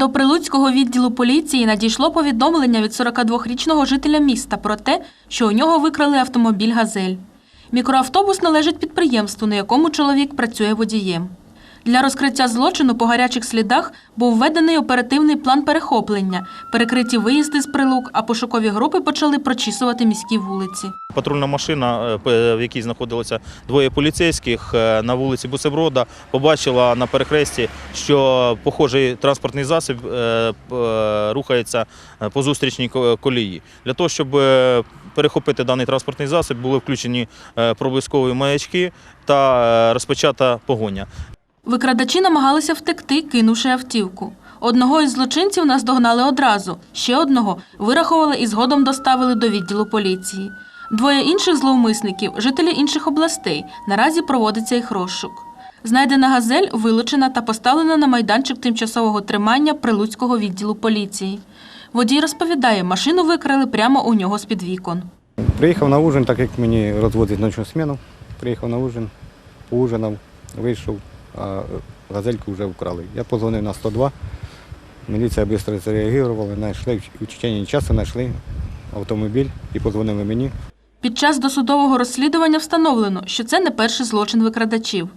До Прилуцького відділу поліції надійшло повідомлення від 42-річного жителя міста про те, що у нього викрали автомобіль «Газель». Мікроавтобус належить підприємству, на якому чоловік працює водієм. Для розкриття злочину по гарячих слідах був введений оперативний план перехоплення, перекриті виїзди з прилук, а пошукові групи почали прочісувати міські вулиці. Патрульна машина, е, в якій знаходилося двоє поліцейських е, на вулиці Бусеброда, побачила на перехресті, що похожий транспортний засіб е, рухається по зустрічній колії. Для того, щоб перехопити даний транспортний засіб, були включені проблискові маячки та розпочата погоня. Викрадачі намагалися втекти, кинувши автівку. Одного із злочинців наздогнали одразу, ще одного вирахували і згодом доставили до відділу поліції. Двоє інших зловмисників жителі інших областей. Наразі проводиться їх розшук. Знайдена газель вилучена та поставлена на майданчик тимчасового тримання Прилуцького відділу поліції. Водій розповідає, машину викрали прямо у нього з-під вікон. Приїхав на ужин, так як мені розводить ночну зміну. Приїхав на ужин, поужинав, вийшов, а газельку вже вкрали. Я позвонив на 102. Міліція швидко зреагувала, знайшли в течение часу знайшли автомобіль і позвонили мені. Під час досудового розслідування встановлено, що це не перший злочин викрадачів.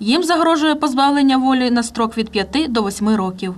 Їм загрожує позбавлення волі на строк від 5 до 8 років.